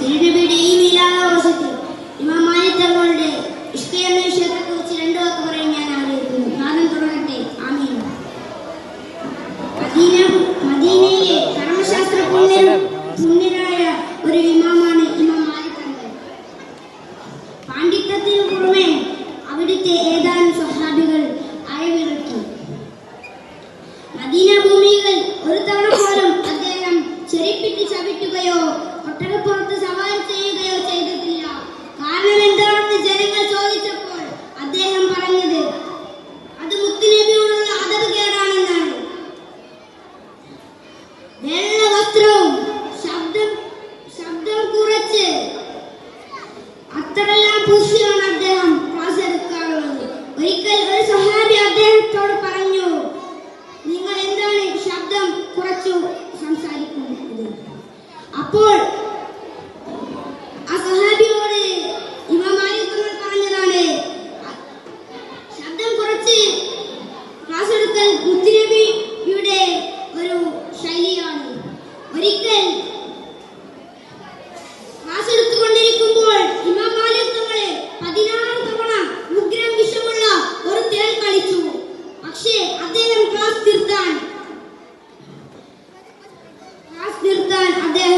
തിരുനബിയുടെ ഈ ലീലാവർഷത്തിൽ ഇമാം മാലിക് തങ്ങളുടെ ഇഷ്ക എന്ന വിഷയത്തെക്കുറിച്ച് രണ്ടു വാക്ക് ഞാൻ ആഗ്രഹിക്കുന്നു. നാദം തുടങ്ങട്ടെ ആമീൻ. മദീന മദീനയിലെ കർമ്മശാസ്ത്ര പുണ്യരും പുണ്യരായ ഒരു ഇമാമാണ് ഇമാം മാലിക് തങ്ങൾ. പാണ്ഡിത്യത്തിനു പുറമെ അവിടുത്തെ ഏതാനും സ്വഹാബികൾ അയവിറക്കി. മദീന ഭൂമികൾ ഒരു തവണ പൂശിയാണ് അദ്ദേഹം ക്ലാസ് എടുക്കാറുള്ളത് ഒരിക്കൽ ഒരു സഹാബി അദ്ദേഹത്തോട് പറഞ്ഞു നിങ്ങൾ എന്താണ് ശബ്ദം കുറച്ചു സംസാരിക്കുന്നത്? അപ്പോൾ ആ സഹാബിയോട് തങ്ങൾ പറഞ്ഞതാണ് ശബ്ദം കുറച്ച് ക്ലാസ് എടുക്കൽ മുത്തുനബിയുടെ ഒരു ശൈലിയാണ്. ഒരിക്കൽ Нас вертань. Нас а де